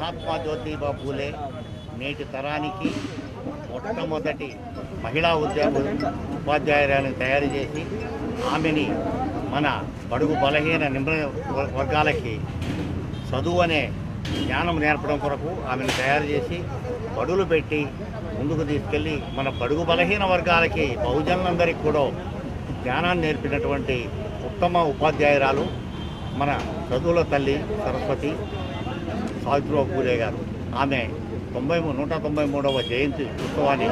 మహాత్మా జ్యోతిబా పూలే నేటి తరానికి మొట్టమొదటి మహిళా ఉద్యోగ ఉపాధ్యాయురాలను తయారు చేసి ఆమెని మన బడుగు బలహీన నిమ్న వర్గాలకి చదువు అనే జ్ఞానం నేర్పడం కొరకు ఆమెను తయారు చేసి బడులు పెట్టి ముందుకు తీసుకెళ్ళి మన బడుగు బలహీన వర్గాలకి బహుజనులందరికీ కూడా జ్ఞానాన్ని నేర్పినటువంటి ఉత్తమ ఉపాధ్యాయురాలు మన చదువుల తల్లి సరస్వతి సావిత్రిబాబు పూలే గారు. ఆమె తొంభై నూట తొంభై మూడవ జయంతి ఉత్సవాన్ని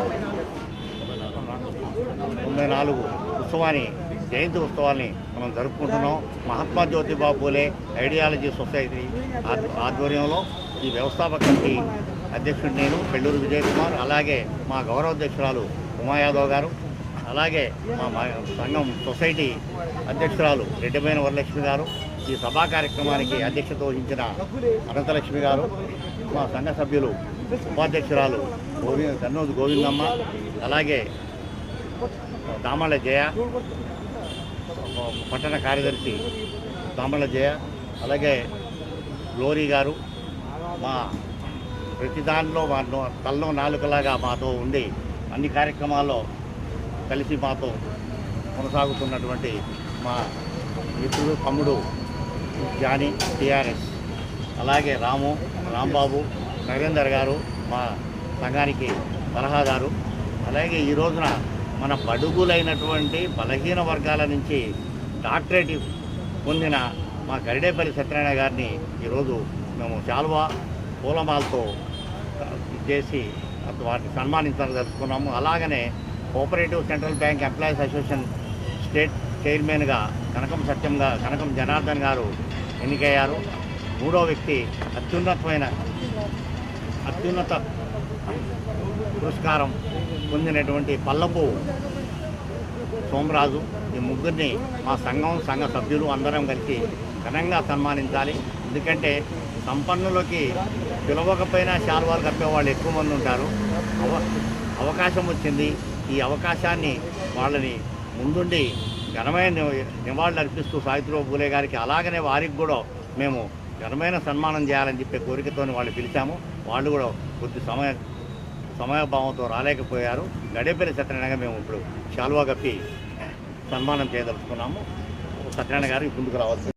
తొంభై నాలుగు ఉత్సవాన్ని జయంతి ఉత్సవాన్ని మనం జరుపుకుంటున్నాం. మహాత్మా జ్యోతిబా పూలే ఐడియాలజీ సొసైటీ ఆధ్వర్యంలో ఈ వ్యవస్థాపక కమిటీ అధ్యక్షుడు నేను పెళ్ళూరు విజయ్ కుమార్ అలాగే మా గౌరవాధ్యక్షురాలు ఉమాయాదవ్ ఉమా యాదవ్ గారు అలాగే మా మా సంఘం సొసైటీ అధ్యక్షురాలు రెడ్డిమైన వరలక్ష్మి గారు ఈ సభా కార్యక్రమానికి అధ్యక్షత వహించిన అనంతలక్ష్మి గారు మా సంఘ సభ్యులు ఉపాధ్యక్షురాలు గోవింద కన్నోజు గోవిందమ్మ అలాగే దామళ్ళ జయ పట్టణ కార్యదర్శి దామళ్ళ జయ అలాగే గ్లోరీ గారు మా ప్రతి దానిలో మా నో- తలలో నాలుకలాగా మాతో ఉండి అన్ని కార్యక్రమాల్లో కలిసి మాతో కొనసాగుతున్నటువంటి మా మిత్రుడు తమ్ముడు జానీ టిఆర్ఎస్. అలాగే రాము రాంబాబు నరేందర్ గారు మా సంఘానికి సలహాదారు. అలాగే ఈ రోజున మన బడుగులైనటువంటి బలహీన వర్గాల నుంచి డాక్టరేట్ పొందిన మా గరిడేపల్లి సత్యనారాయణ గారిని ఈరోజు మేము శాల్వా పూలమాలతో చేసి వాటిని సన్మానించాలని తెలుసుకున్నాము అలాగనే cooperative central bank employees association state చైర్మన్గా కనకం సత్యంగా కనకం జనార్దన్ గారు ఎన్నికయ్యారు. మూడో వ్యక్తి అత్యున్నతమైన అత్యున్నత పురస్కారం పొందినటువంటి పల్లపు సోమరాజు ఈ ముగ్గురిని మా సంఘం సంఘ సభ్యులు అందరం కలిసి ఘనంగా సన్మానించాలి. ఎందుకంటే సంపన్నులకి పిలవకపోయినా శాల్వాలు కప్పే వాళ్ళు ఎక్కువ మంది ఉంటారు. అవ అవకాశం వచ్చింది. ఈ అవకాశాన్ని వాళ్ళని ముందుండి ఘనమైన ని- నివాళులు అర్పిస్తూ సావిత్రిబాబు పూలే గారికి అలాగనే వారికి కూడా మేము ఘనమైన సన్మానం చేయాలని చెప్పే కోరికతో వాళ్ళు పిలిచాము. వాళ్ళు కూడా కొద్ది సమయ సమయభావంతో రాలేకపోయారు. గడేపల్లి సత్యనారాయణగా మేము ఇప్పుడు శాల్వా కప్పి సన్మానం చేయదలుచుకున్నాము. సత్యనారాయణ గారు ముందుకు రావాల్సింది